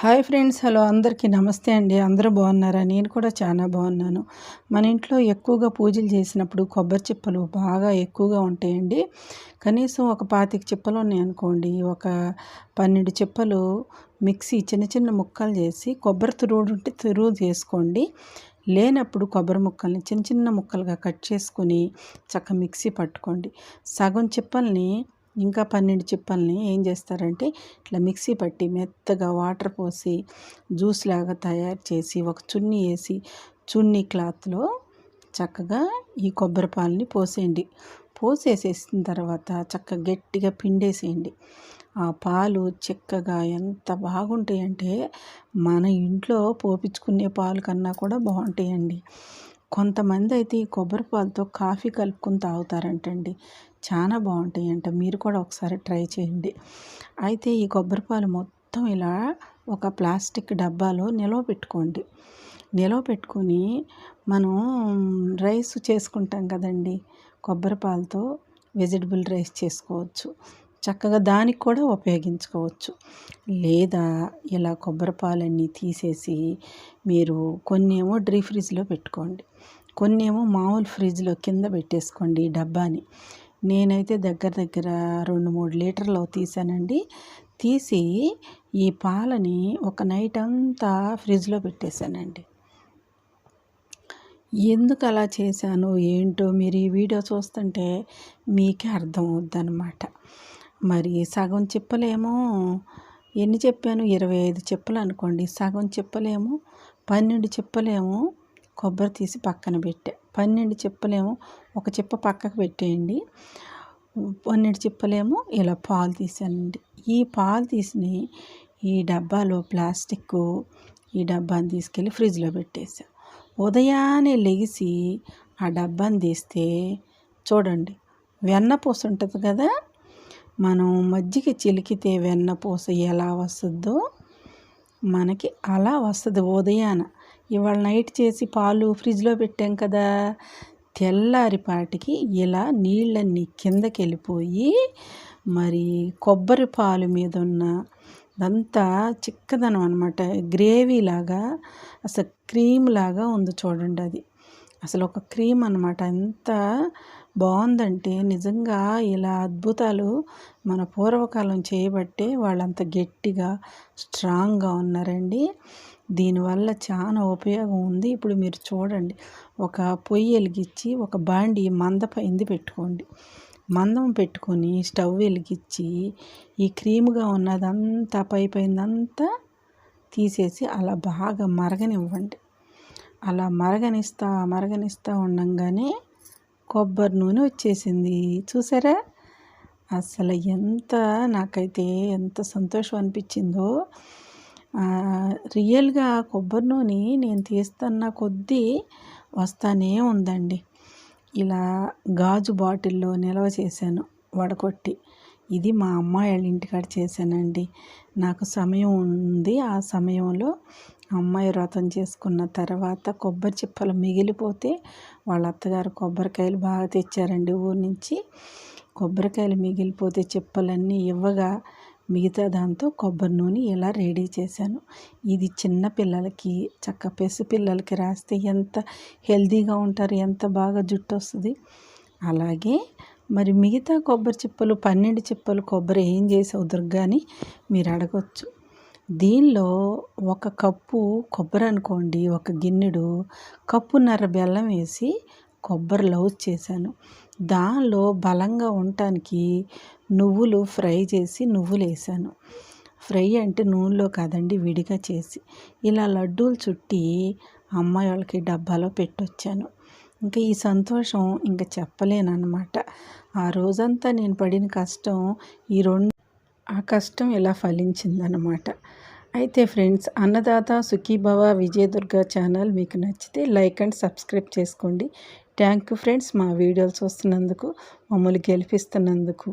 Hi friends hello అందరికీ నమస్తే అండి. అందరూ బాగున్నారా? నేను కూడా చాలా బాగున్నాను. మన ఇంట్లో ఎక్కువగా పూజలు చేసినప్పుడు కొబ్బరి చిప్పలు బాగా ఎక్కువగా ఉంటాయండి. కనీసం ఒక పాతిక చిప్పలు ఉన్నాయి అనుకోండి. ఒక పన్నెండు చిప్పలు మిక్సీ చిన్న చిన్న ముక్కలు చేసి కొబ్బరి తురుడు ఉంటే తురుగు చేసుకోండి. లేనప్పుడు కొబ్బరి ముక్కల్ని చిన్న చిన్న ముక్కలుగా కట్ చేసుకుని చక్క మిక్సీ పట్టుకోండి. సగం చిప్పల్ని ఇంకా పన్నెండు చిప్పల్ని ఏం చేస్తారంటే ఇట్లా మిక్సీ పట్టి మెత్తగా వాటర్ పోసి జ్యూస్ లాగా తయారు చేసి ఒక చున్నీ వేసి చున్నీ క్లాత్లో చక్కగా ఈ కొబ్బరి పాలని పోసేయండి. పోసేసేసిన తర్వాత చక్కగా గట్టిగా పిండేసేయండి. ఆ పాలు చక్కగా ఎంత బాగుంటాయంటే మన ఇంట్లో పోపించుకునే పాలు కన్నా కూడా బాగుంటాయండి. కొంతమంది అయితే ఈ కొబ్బరి పాలతో కాఫీ కలుపుకొని తాగుతారంటండి. చాలా బాగుంటాయి అంట మీరు కూడా ఒకసారి ట్రై చేయండి. అయితే ఈ కొబ్బరి పాలు మొత్తం ఇలా ఒక ప్లాస్టిక్ డబ్బాలో నిలవ పెట్టుకోండి. నిలవ పెట్టుకొని మనం రైస్ చేసుకుంటాం కదండి. కొబ్బరి పాలతో వెజిటబుల్ రైస్ చేసుకోవచ్చు. చక్కగా దానికి కూడా ఉపయోగించుకోవచ్చు. లేదా ఇలా కొబ్బరి పాలన్నీ తీసేసి మీరు కొన్ని ఏమో డ్రీ ఫ్రిడ్జ్లో పెట్టుకోండి. కొన్ని ఏమో మామూలు ఫ్రిడ్జ్లో కింద పెట్టేసుకోండి డబ్బాని. నేనైతే దగ్గర దగ్గర రెండు మూడు లీటర్లు తీసానండి. తీసి ఈ పాలని ఒక నైట్ అంతా ఫ్రిడ్జ్లో పెట్టేశానండి. ఎందుకు అలా చేశాను ఏంటో మీరు ఈ వీడియో చూస్తుంటే మీకే అర్థం అవుద్దనమాట మరి సగం చెప్పలేమో. ఎన్ని చెప్పాను? ఇరవై ఐదు చెప్పులు అనుకోండి. సగం చెప్పలేము. పన్నెండు చెప్పలేము. కొబ్బరి తీసి పక్కన పెట్టా. పన్నెండు చెప్పలేము. ఒక చెప్ప పక్కకు పెట్టేయండి. పన్నెండు చిప్పలేమో. ఇలా పాలు తీసానండి ఈ పాలు తీసిన ఈ డబ్బాలో ప్లాస్టిక్ ఈ డబ్బాని తీసుకెళ్ళి ఫ్రిడ్జ్లో పెట్టేసాం. ఉదయాన్నే లెగిసి ఆ డబ్బాని తీస్తే చూడండి వెన్నపూస ఉంటుంది కదా? మనం మజ్జిగ చిలికితే వెన్నపూస ఎలా వస్తుందో మనకి అలా వస్తుంది ఉదయాన. ఇవాళ నైట్ చేసి పాలు ఫ్రిడ్జ్లో పెట్టాం కదా. తెల్లారిపాటికి ఇలా నీళ్ళన్నీ కిందకి వెళ్ళిపోయి మరి కొబ్బరి పాలు మీద ఉన్న అదంతా చిక్కదనం అనమాట గ్రేవీ లాగా అసలు క్రీమ్ లాగా ఉంది చూడండి అది. అసలు ఒక క్రీమ్ అనమాట అంత బాగుందంటే నిజంగా ఇలా అద్భుతాలు మన పూర్వకాలం చేయబట్టే వాళ్ళంత గట్టిగా స్ట్రాంగ్గా ఉన్నారండి. దీనివల్ల చాలా ఉపయోగం ఉంది. ఇప్పుడు మీరు చూడండి. ఒక పొయ్యి వెలిగించి ఒక బాండి మందపైంది పెట్టుకోండి. మందం పెట్టుకొని స్టవ్ వెలిగించి ఈ క్రీమ్గా ఉన్నదంతా పై పైందంతా తీసేసి అలా బాగా మరగనివ్వండి. అలా మరగనిస్తా మరగనిస్తూ ఉండంగానే కొబ్బరి నూనె వచ్చేసింది. చూసారా? అసలు ఎంత నాకైతే ఎంత సంతోషం అనిపించిందో. రియల్గా కొబ్బరి నూనె నేను తీస్తున్న కొద్దీ వస్తానే ఉందండి. ఇలా గాజు బాటిల్లో నిల్వ చేశాను వడకొట్టి. ఇది మా అమ్మాయి వాళ్ళ ఇంటికాడ చేశానండి. నాకు సమయం ఉంది. ఆ సమయంలో అమ్మాయి వ్రతం చేసుకున్న తర్వాత కొబ్బరి చిప్పలు మిగిలిపోతే వాళ్ళ అత్తగారు కొబ్బరికాయలు బాగా తెచ్చారండి ఊరి నుంచి. కొబ్బరికాయలు మిగిలిపోతే చిప్పలన్నీ ఇవ్వగా మిగతా దాంతో కొబ్బరి నూనె ఇలా రెడీ చేశాను. ఇది చిన్న పిల్లలకి చక్క పెసు పిల్లలకి రాస్తే ఎంత హెల్తీగా ఉంటారు ఎంత బాగా జుట్టు వస్తుంది. అలాగే మరి మిగతా కొబ్బరి చిప్పలు పన్నెండు చిప్పలు కొబ్బరి ఏం చేసావు దుర్గా అని మీరు అడగచ్చు. దీనిలో ఒక కప్పు కొబ్బరి అనుకోండి ఒక గిన్నెడు కప్పున్నర బెల్లం వేసి కొబ్బరి లౌజ్ చేశాను. దానిలో బలంగా ఉండటానికి నువ్వులు ఫ్రై చేసి నువ్వులు వేసాను ఫ్రై అంటే నూనెలో కాదండి విడిగా చేసి. ఇలా లడ్డూలు చుట్టి అమ్మాయి వాళ్ళకి డబ్బాలో పెట్టొచ్చాను. ఇంకా ఈ సంతోషం ఇంకా చెప్పలేనమాట ఆ రోజంతా నేను పడిన కష్టం ఈ రెండు ఆ కష్టం ఇలా ఫలించిందనమాట అయితే ఫ్రెండ్స్ అన్నదాత సుఖీభవ విజయదుర్గ ఛానల్ మీకు నచ్చితే లైక్ అండ్ సబ్స్క్రైబ్ చేసుకోండి. థ్యాంక్ యూ ఫ్రెండ్స్ మా వీడియోస్ వస్తున్నందుకు మమ్మల్ని గెలిపిస్తున్నందుకు.